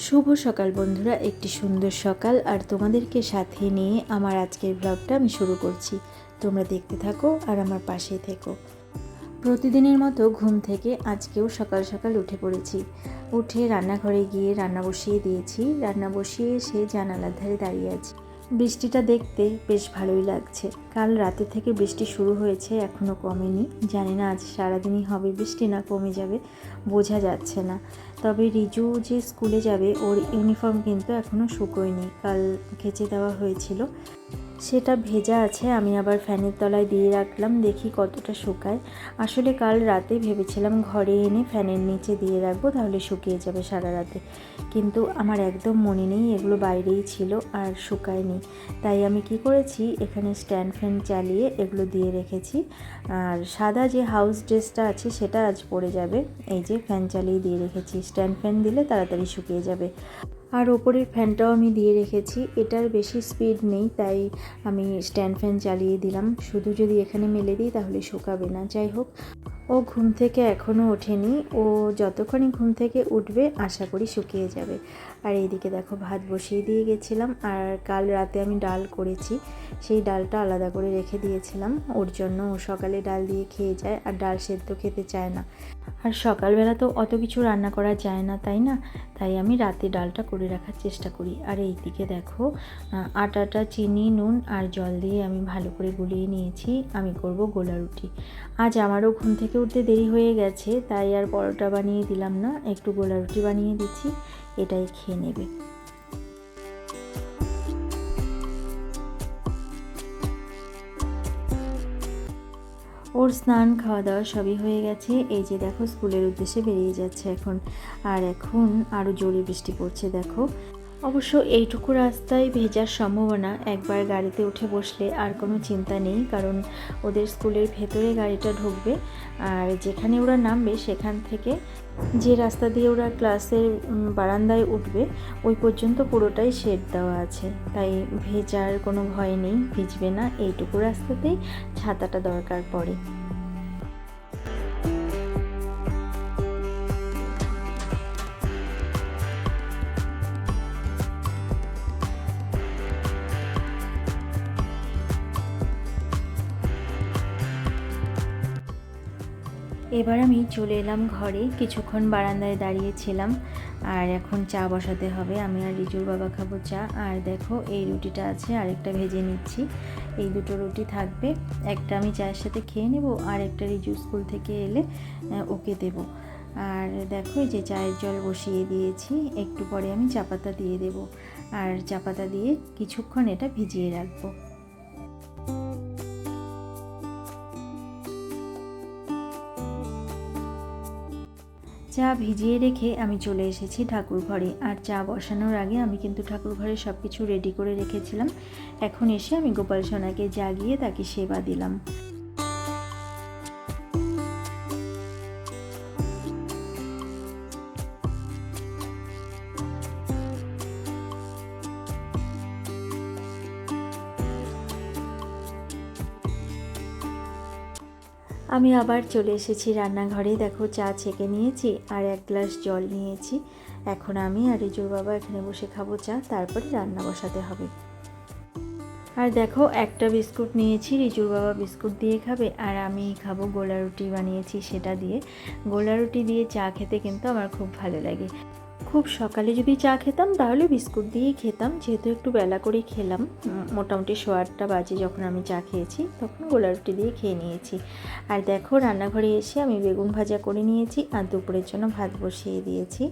শুভ সকাল বন্ধুরা, একটি সুন্দর সকাল। আর তোমাদেরকে সাথে নিয়ে আমার আজকের ব্লগটা আমি শুরু করছি। তোমরা দেখতে থাকো আর আমার পাশে থেকো। প্রতিদিনের মতো ঘুম থেকে আজকেও সকাল সকাল উঠে পড়েছি। উঠে রান্নাঘরে গিয়ে রান্না বসিয়ে দিয়েছি। রান্না বসিয়ে এসে জানালার ধারে দাঁড়িয়ে আছি। বৃষ্টিটা দেখতে বেশ ভালোই লাগছে। কাল রাতে থেকে বৃষ্টি শুরু হয়েছে এখনও কমেনি। জানি না আজ সারাদিনই হবে বৃষ্টি না কমে যাবে, বোঝা যাচ্ছে না। তবে রিজু যে স্কুলে যাবে ওর ইউনিফর্ম কিন্তু এখনও শুকোয়নি। কাল খেচে দেওয়া হয়েছিল। সেটা ভেজা আছে, আমি আবার ফ্যানের তলায় দিয়ে রাখলাম, দেখি কতটা শুকায়। আসলে কাল রাতে ভেবেছিলাম ঘরে এনে ফ্যানের নিচে দিয়ে রাখব, তাহলে শুকিয়ে যাবে সারা রাতে। কিন্তু আমার একদম মনে নেই, এগুলো বাইরেই ছিল আর শুকায়নি। তাই আমি কি করেছি, এখানে স্ট্যান্ড ফ্যান চালিয়ে এগুলো দিয়ে রেখেছি। আর সাদা যে হাউস ড্রেসটা আছে, সেটা আজ পড়ে যাবে। এই যে ফ্যান চালিয়ে দিয়ে রেখেছি, স্ট্যান্ড ফ্যান দিলে তাড়াতাড়ি শুকিয়ে যাবে। আর ওপরের ফ্যানটাও আমি দিয়ে রেখেছি। এটার বেশি স্পিড নেই, তাই আমি স্ট্যান্ড ফ্যান চালিয়ে দিলাম। শুধু যদি এখানে মেলে দিই, তাহলে শুকাবে না। যাই হোক। ও ঘুম থেকে এখনও ওঠেনি। ও যতক্ষণই ঘুম থেকে উঠবে, আশা করি শুকিয়ে যাবে। আর এইদিকে দেখো, ভাত বসিয়ে দিয়ে গেছিলাম। আর কাল রাতে আমি ডাল করেছি। সেই ডালটা আলাদা করে রেখে দিয়েছিলাম। ওর জন্য ও সকালে ডাল দিয়ে খেয়ে যায়, আর ডাল সেদ্ধ খেতে চায় না। আর সকালবেলা তো অত কিছু রান্না করা যায় না, তাই না? তাই আমি রাতে ডালটা করে রাখার চেষ্টা করি। আর এই দিকে দেখো আটাটা চিনি, নুন আর জল দিয়ে আমি ভালো করে গুলিয়ে নিয়েছি। আমি করব গোলা রুটি। আজ আমারও ঘুম থেকে উঠতে দেরি হয়ে গেছে, তাই আর পরোটা বানিয়ে দিলাম না, একটু গোলা রুটি বানিয়ে দিচ্ছি, এটাই খেয়ে নেবে। ওর স্নান খাওয়া দাওয়া সবই হয়ে গেছে, এই যে দেখো স্কুলের উদ্দেশ্যে বেরিয়ে যাচ্ছে এখন। আর এখন আরও জোরে বৃষ্টি পড়ছে, দেখো। অবশ্য এইটুকু রাস্তায় ভেজার সম্ভাবনা, একবার গাড়িতে উঠে বসলে আর কোনো চিন্তা নেই, কারণ ওদের স্কুলের ভেতরে গাড়িটা ঢুকবে। আর যেখানে ওরা নামবে, সেখান থেকে যে রাস্তা দিয়ে ওরা ক্লাসের বারান্দায় উঠবে, ওই পর্যন্ত পুরোটাই শেড দেওয়া আছে। তাই ভেজার কোনো ভয় নেই, ভিজবে না। এইটুকু রাস্তাতেই ছাতাটা দরকার পড়ে। এবার আমি চলে এলাম ঘরে। কিছুক্ষণ বারান্দায় দাঁড়িয়েছিলাম আর এখন চা বসাতে হবে। আমি আর রিজুর বাবা খাব চা। আর দেখো, এই রুটিটা আছে, আরেকটা ভেজে নিচ্ছি। এই দুটো রুটি থাকবে। একটা আমি চায়ের সাথে খেয়ে নেব, আর একটা রিজু স্কুল থেকে এলে ওকে দেব। আর দেখো যে চায়ের জল বসিয়ে দিয়েছি। একটু পরে আমি চা পাতা দিয়ে দেব। আর চা পাতা দিয়ে কিছুক্ষণ এটা ভিজিয়ে রাখব। চা ভিজিয়ে রেখে আমি চলে এসেছি ঠাকুর ঘরে আর চা বসানোর আগে আমি কিন্তু ঠাকুর ঘরে সব কিছু রেডি করে রেখেছিলাম। এখন এসে আমি গোপাল সোনাকে জাগিয়ে তাকে সেবা দিলাম। আমি আবার চলে এসেছি রান্নাঘরে। দেখো চা ছেঁকে নিয়েছি আর এক গ্লাস জল নিয়েছি। এখন আমি আর রিজুর বাবা এখানে বসে খাব চা, তারপরে রান্না বসাতে হবে। আর দেখো একটা বিস্কুট নিয়েছি, রিজুর বাবা বিস্কুট দিয়ে খাবে আর আমি খাব গোলা রুটি বানিয়েছি সেটা দিয়ে। গোলা রুটি দিয়ে চা খেতে কিন্তু আমার খুব ভালো লাগে। খুব সকালে যদি চা খেতাম, তাহলে বিস্কুট দিয়েই খেতাম। যেহেতু একটু বেলা করে খেলাম। মোটামুটি সোয়াটটা আটটা বাজে যখন আমি চা খেয়েছি, তখন গোলা রুটি দিয়ে খেয়ে নিয়েছি। আর দেখো, রান্নাঘরে এসে আমি বেগুন ভাজা করে নিয়েছি আর দুপুরের জন্য ভাত বসিয়ে দিয়েছি।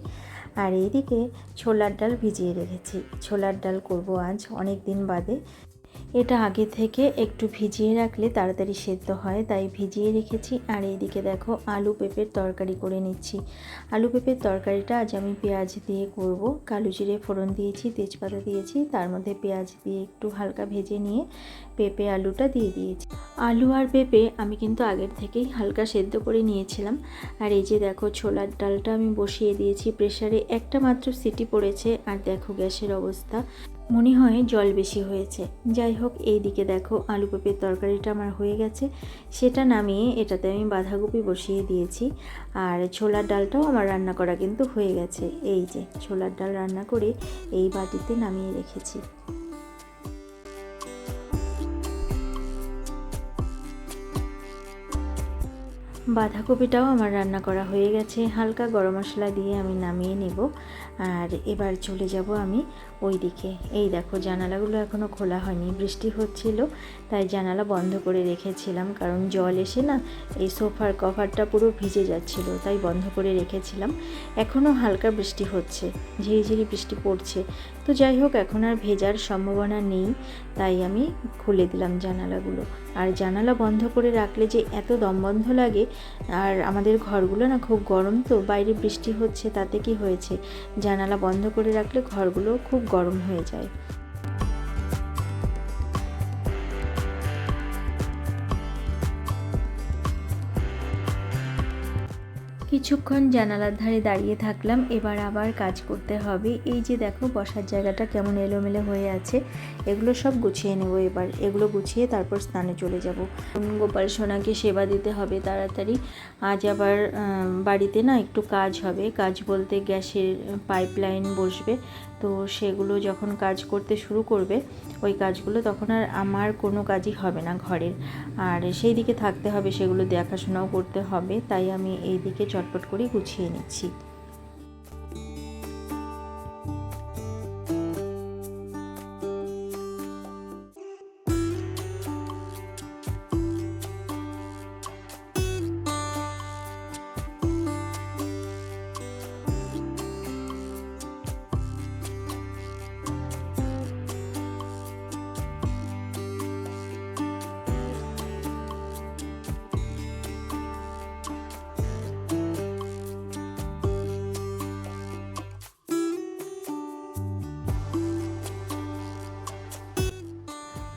আর এইদিকে ছোলার ডাল ভিজিয়ে রেখেছি। ছোলার ডাল করব আজ অনেক দিন বাদে। এটা আগে থেকে একটু ভিজিয়ে রাখলে তাড়াতাড়ি সেদ্ধ হয়, তাই ভিজিয়ে রেখেছি। আর এইদিকে দেখো আলু পেঁপের তরকারি করে নিচ্ছি। আলু পেঁপের তরকারিটা আজ আমি পেঁয়াজ দিয়ে করব। কালো জিরে ফোড়ন দিয়েছি, তেজপাতা দিয়েছি, তার মধ্যে পেঁয়াজ দিয়ে একটু হালকা ভেজে নিয়ে পেঁপে আলুটা দিয়ে দিয়েছি। আলু আর পেঁপে আমি কিন্তু আগের থেকেই হালকা সেদ্ধ করে নিয়েছিলাম। আর এই যে দেখো ছোলার ডালটা আমি বসিয়ে দিয়েছি, প্রেসারে একটা মাত্র সিটি পড়েছে। আর দেখো গ্যাসের অবস্থা। মনে হয় জল বেশি হয়েছে। যাই হোক, এই দিকে দেখো আলু পেঁপের তরকারিটা আমার হয়ে গেছে। সেটা নামিয়ে এটাতে আমি বাঁধাকপি বসিয়ে দিয়েছি। আর ছোলার ডালটাও আমার রান্না করা কিন্তু হয়ে গেছে। এই যে, ছোলার ডাল রান্না করে এই বাটিতে নামিয়ে রেখেছি। বাঁধাকপিটাও আমার রান্না করা হয়ে গেছে। হালকা গরম মশলা দিয়ে আমি নামিয়ে নেব। আর এবার চলে যাব আমি ওই দিকে এই দেখো, জানালাগুলো এখনও খোলা হয়নি। বৃষ্টি হচ্ছিল, তাই জানালা বন্ধ করে রেখেছিলাম। কারণ জল এসে না, এই সোফার কভারটা পুরো ভিজে যাচ্ছিল, তাই বন্ধ করে রেখেছিলাম। এখনও হালকা বৃষ্টি হচ্ছে, ঝিরিঝিরি বৃষ্টি পড়ছে। তো যাই হোক, এখন আর ভেজার সম্ভাবনা নেই, তাই আমি খুলে দিলাম জানালাগুলো। আর জানালা বন্ধ করে রাখলে যে এত দমবন্ধ লাগে আর আমাদের ঘরগুলো না খুব গরম তো, বাইরে বৃষ্টি হচ্ছে, তাতে কি হয়েছে? জানালা বন্ধ করে রাখলে ঘরগুলো খুব গরম হয়ে যায়। কিছুক্ষণ জানালার ধারে দাঁড়িয়ে থাকলাম, এবার আবার কাজ করতে হবে। এই যে দেখো, বসার জায়গাটা কেমন এলোমেলো হয়ে আছে। এগুলো সব গুছিয়ে নেব এবার। এগুলো গুছিয়ে তারপর স্নানে চলে যাব। গোপাল সোনাকে সেবা দিতে হবে তাড়াতাড়ি। আজ আবার বাড়িতে না একটু কাজ হবে। কাজ বলতে গ্যাসের পাইপ লাইন বসবে। তো সেগুলো যখন কাজ করতে শুরু করবে, ওই কাজগুলো তখন আর আমার কোনো কাজই হবে না ঘরের। আর সেই দিকে থাকতে হবে, সেগুলো দেখাশোনাও করতে হবে, তাই আমি এই দিকে চটপট করে গুছিয়ে নিচ্ছি।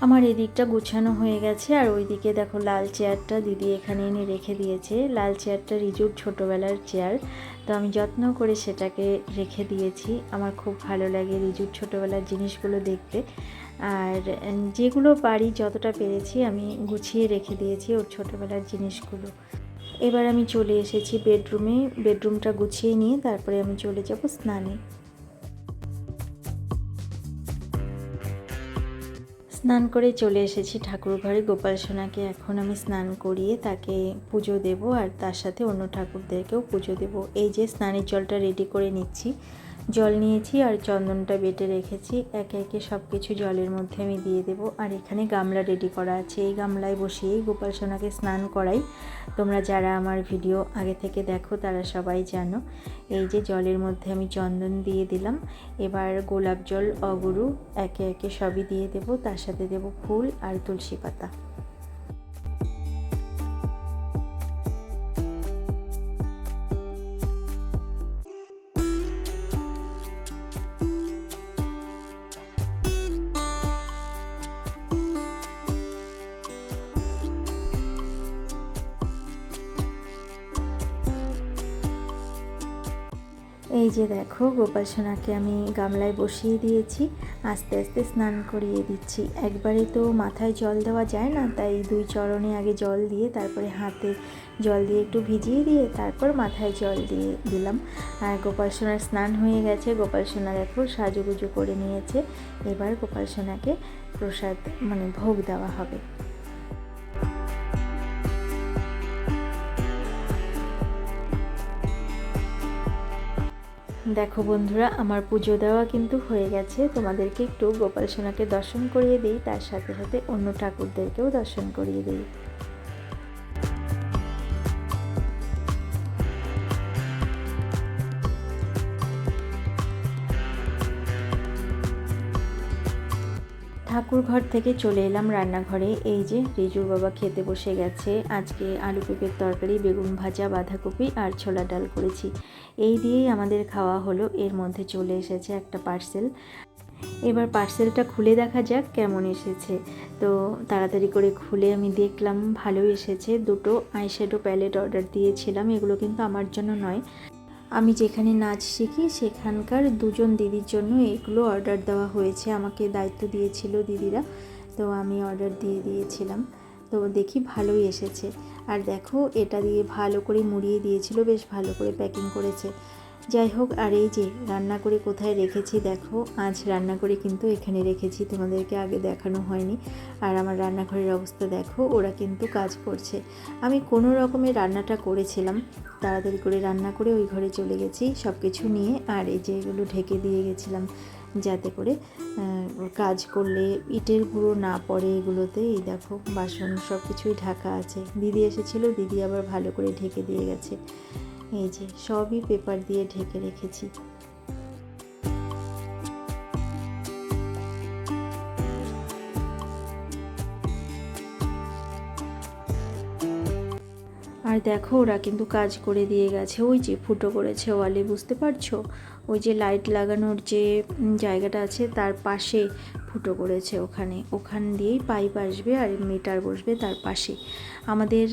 আমার এদিকটা গুছানো হয়ে গেছে আর ওইদিকে দেখো লাল চেয়ারটা দিদি এখানে এনে রেখে দিয়েছে। লাল চেয়ারটা রিজুর ছোটোবেলার চেয়ার। তো আমি যত্ন করে সেটাকে রেখে দিয়েছি। আমার খুব ভালো লাগে রিজুর ছোটোবেলার জিনিসগুলো দেখতে। আর যেগুলো পারি যতটা পেরেছি আমি গুছিয়ে রেখে দিয়েছি ওর ছোটোবেলার জিনিসগুলো। এবার আমি চলে এসেছি বেডরুমে। বেডরুমটা গুছিয়ে নিয়ে তারপরে আমি চলে যাব স্নানে। স্নান করে চলে এসেছি ঠাকুর ঘরে গোপাল সোনাকে এখন আমি স্নান করিয়ে তাকে পুজো দেব আর তার সাথে অন্য ঠাকুরদেরকেও পুজো দেব। এই যে স্নানের জলটা রেডি করে নিচ্ছি। জল নিয়েছি আর চন্দনটা বেটে রেখেছি। একে একে সব কিছু জলের মধ্যে আমি দিয়ে দেব। আর এখানে গামলা রেডি করা আছে। এই গামলায় বসিয়েই গোপাল সোনাকে স্নান করাই। তোমরা যারা আমার ভিডিও আগে থেকে দেখো, তারা সবাই জানো। এই যে জলের মধ্যে আমি চন্দন দিয়ে দিলাম। এবার গোলাপ জল, অগুরু একে একে সবই দিয়ে দেব। তার সাথে দেব ফুল আর তুলসী পাতা। এই যে দেখো, গোপাল সোনাকে আমি গামলায় বসিয়ে দিয়েছি, আস্তে আস্তে স্নান করিয়ে দিচ্ছি। একবারে তো মাথায় জল দেওয়া যায় না, তাই দুই চরণে আগে জল দিয়ে, তারপরে হাতে জল দিয়ে একটু ভিজিয়ে দিয়ে, তারপর মাথায় জল দিয়ে দিলাম। আর গোপাল সোনার স্নান হয়ে গেছে, গোপাল সোনা দেখো সাজুগুজু করে নিয়েছে। এবার গোপাল সোনাকে প্রসাদ মানে ভোগ দেওয়া হবে। দেখো বন্ধুরা, আমার পুজো দেওয়া কিন্তু হয়ে গেছে। তোমাদেরকে একটু গোপাল সোনাকে দর্শন করিয়ে দিই, তার সাথে সাথে অন্য ঠাকুরদেরকেও দর্শন করিয়ে দিই। ঠাকুর ঘর থেকে চলে এলাম রান্নাঘরে। এই যে রিজুর বাবা খেতে বসে গেছে। আজকে আলু পেঁপের তরকারি, বেগুন ভাজা, বাঁধাকপি আর ছোলা ডাল করেছি। এই দিয়েই আমাদের খাওয়া হলো। এর মধ্যে চলে এসেছে একটা পার্সেল। এবার পার্সেলটা খুলে দেখা যাক কেমন এসেছে। তো তাড়াতাড়ি করে খুলে আমি দেখলাম ভালোই এসেছে। দুটো আইশ্যাডো প্যালেট অর্ডার দিয়েছিলাম। এগুলো কিন্তু আমার জন্য নয়। আমি যেখানে নাচ শিখি, সেখানকার দুজন দিদির জন্য এগুলো অর্ডার দেওয়া হয়েছে, আমাকে দায়িত্ব দিয়েছিল দিদিরা, তো আমি অর্ডার দিয়ে দিয়েছিলাম। তো দেখি ভালোই এসেছে। আর দেখো, এটা দিয়ে ভালো করে মুড়িয়ে দিয়েছিল, বেশ ভালো করে প্যাকিং করেছে। যাই হোক আর এই যে রান্না করে কোথায় রেখেছি দেখো, আজ রান্না করে কিন্তু এখানে রেখেছি, তোমাদেরকে আগে দেখানো হয়নি। আর আমার রান্নাঘরের অবস্থা দেখো, ওরা কিন্তু কাজ করছে। আমি কোনো রকমে রান্নাটা করেছিলাম, তাড়াতাড়ি করে রান্না করে ওই ঘরে চলে গেছি সব কিছু নিয়ে, আর এই যে এগুলো ঢেকে দিয়ে গেছিলাম যাতে করে কাজ করলে ইটের গুঁড়ো না পড়ে এগুলোতে, এই দেখো, বাসন সব কিছুই ঢাকা আছে। দিদি এসেছিল, দিদি আবার ভালো করে ঢেকে দিয়ে গেছে। এই যে, সবই পেপার দিয়ে ঢেকে রেখেছি। আর দেখো, ওরা কিন্তু কাজ করে দিয়ে গেছে। ওই যে ফুটো করেছে ওয়ালে, বুঝতে পারছ? ওই যে লাইট লাগানোর যে জায়গাটা আছে, তার পাশে ফুটো করেছে ওখানে। ওখান দিয়েই পাইপ আসবে আর মিটার বসবে তার পাশে। আমাদের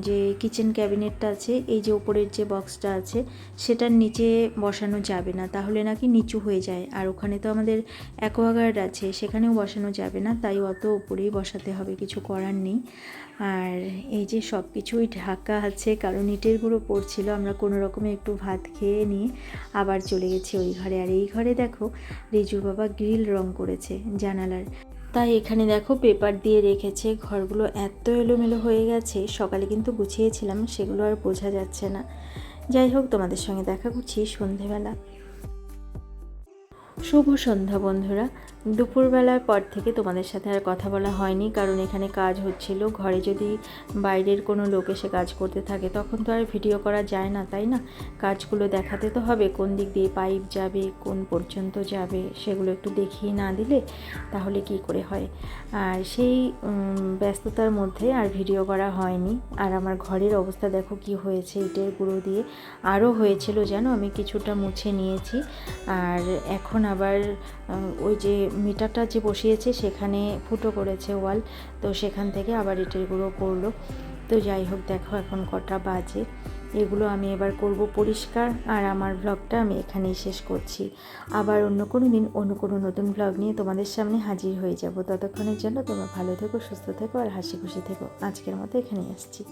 যে কিচেন ক্যাবিনেটটা আছে, এই যে ওপরের যে বক্সটা আছে, সেটার নিচে বসানো যাবে না। তাহলে নাকি নিচু হয়ে যায়। আর ওখানে তো আমাদের অ্যাকোয়াগার্ড আছে, সেখানেও বসানো যাবে না। তাই অত ওপরেই বসাতে হবে, কিছু করার নেই। আর এই যে সব কিছুই ঢাকা আছে, কারণ ইটের গুঁড়ো পড়ছিল। আমরা কোনো রকমে একটু ভাত খেয়ে নিয়ে আবার চলে গেছি ওই ঘরে। আর এই ঘরে দেখো, রিজুর বাবা গ্রিল রং করেছে। জানালার। তাই এখানে দেখো পেপার দিয়ে রেখেছে, ঘরগুলো এত এলোমেলো হয়ে গেছে, সকালে কিন্তু গুছিয়েছিলাম, সেগুলো আর বোঝা যাচ্ছে না। যাই হোক, তোমাদের সঙ্গে দেখা করছি সন্ধেবেলা। শুভ সন্ধ্যা বন্ধুরা। দুপুরবেলার পর থেকে তোমাদের সাথে আর কথা বলা হয়নি, কারণ এখানে কাজ হচ্ছিল। ঘরে যদি বাইরের কোনো লোক এসে কাজ করতে থাকে, তখন তো আর ভিডিও করা যায় না, তাই না? কাজগুলো দেখাতে তো হবে, কোন দিক দিয়ে পাইপ যাবে, কোন পর্যন্ত যাবে, সেগুলো একটু দেখিয়ে না দিলে তাহলে কি করে হয়? আর সেই ব্যস্ততার মধ্যে আর ভিডিও করা হয়নি। আর আমার ঘরের অবস্থা দেখো কি হয়েছে, ইটের গুঁড়ো দিয়ে আরও হয়েছিল যেন, আমি কিছুটা মুছে নিয়েছি। আর এখন আবার ওই যে মিটারটা যে বসিয়েছে সেখানে ফুটো করেছে ওয়াল, তো সেখান থেকে আবার ইটের গুঁড়ো পড়ল তো যাই হোক, দেখো এখন কটা বাজে। এগুলো আমি এবার করব পরিষ্কার, আর আমার ব্লগটা আমি এখানেই শেষ করছি। আবার অন্য কোনো দিন, অন্য কোনো নতুন ব্লগ নিয়ে তোমাদের সামনে হাজির হয়ে যাব। ততক্ষণের জন্য তোমরা ভালো থেকো, সুস্থ থেকো, আর হাসি খুশি থেকো। আজকের মতো এখানেই আসছি।